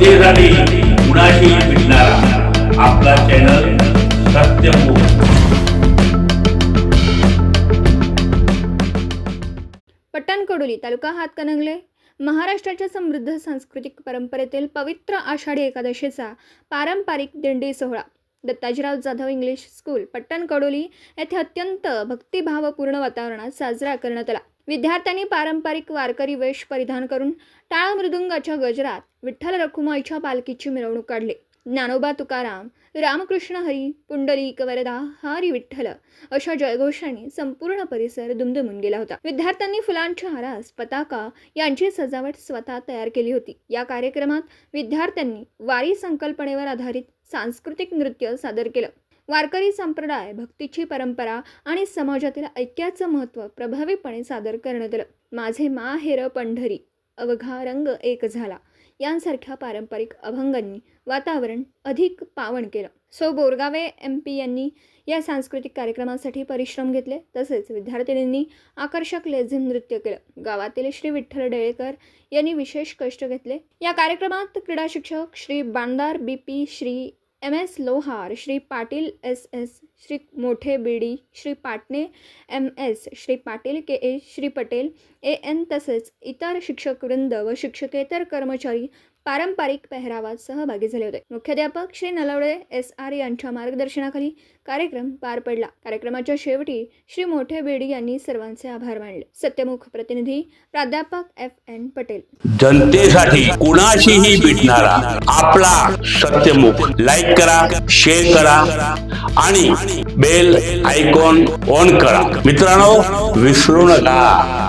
जनतेसाठी कुणाशी भेटणारा आपला चॅनल सत्यमुख पट्टणकडोली तालुका हातकणंगले महाराष्ट्राच्या समृद्ध सांस्कृतिक परंपरेतील पवित्र आषाढी एकादशीचा पारंपरिक दिंडी सोहळा. दत्ताजीराव जाधव इंग्लिश स्कूल पट्टणकडोली येथे अत्यंत भक्तिभावपूर्ण वातावरणात साजरा करण्यात आला. विद्यार्थ्यांनी पारंपरिक वारकरी वेश परिधान करून टाळ मृदुंगाच्या गजरात विठ्ठल रखुमाईच्या पालखीची मिरवणूक काढली. ज्ञानोबा तुकाराम रामकृष्ण हरी पुंडलिक वरदा हरी विठ्ठल अशा जयघोषांनी संपूर्ण परिसर दुमदुमून गेला होता. विद्यार्थ्यांनी फुलांच्या हारास पताका यांची सजावट स्वतः तयार केली होती. या कार्यक्रमात विद्यार्थ्यांनी वारी संकल्पनेवर आधारित सांस्कृतिक नृत्य सादर केलं. वारकरी संप्रदाय भक्तीची परंपरा आणि समाजातील ऐक्याचं महत्त्व प्रभावीपणे सादर करण्यात आलं. माझे माहेर पंढरी अवघा रंग एक झाला. यांसारख्या पारंपरिक अभंगांनी वातावरण अधिक पावन केलं. सो बोरगावे एम पी यांनी या सांस्कृतिक कार्यक्रमासाठी परिश्रम घेतले. तसेच विद्यार्थिनींनी आकर्षक लेझिम नृत्य केलं. गावातील श्री विठ्ठल डेळेकर यांनी विशेष कष्ट घेतले. या कार्यक्रमात क्रीडा शिक्षक Shri Bandar B P Shri M S Lohar Shri Patil S S Shri Mothe BD Shri Patne M S Shri Patil K A Shri Patel A N तसेच इतर शिक्षकवृंद व शिक्षकेतर कर्मचारी पारंपरिक पेहरावात सहभागी झाले होते. मुख्याध्यापक श्री नलवडे एस आर यांच्या मार्गदर्शनाखाली कार्यक्रम पार पडला. कार्यक्रमाच्या शेवटी श्री मोठे बेडी यांनी सर्वांचे आभार मानले. सत्यमुख प्रतिनिधी प्राध्यापक एफ एन पटेल. जनतेसाठी कुणाशीही भेटणारा आपला सत्यमुख लाईक करा शेअर करा आणि बेल आयकॉन ऑन करा. मित्रांनो विसरू नका.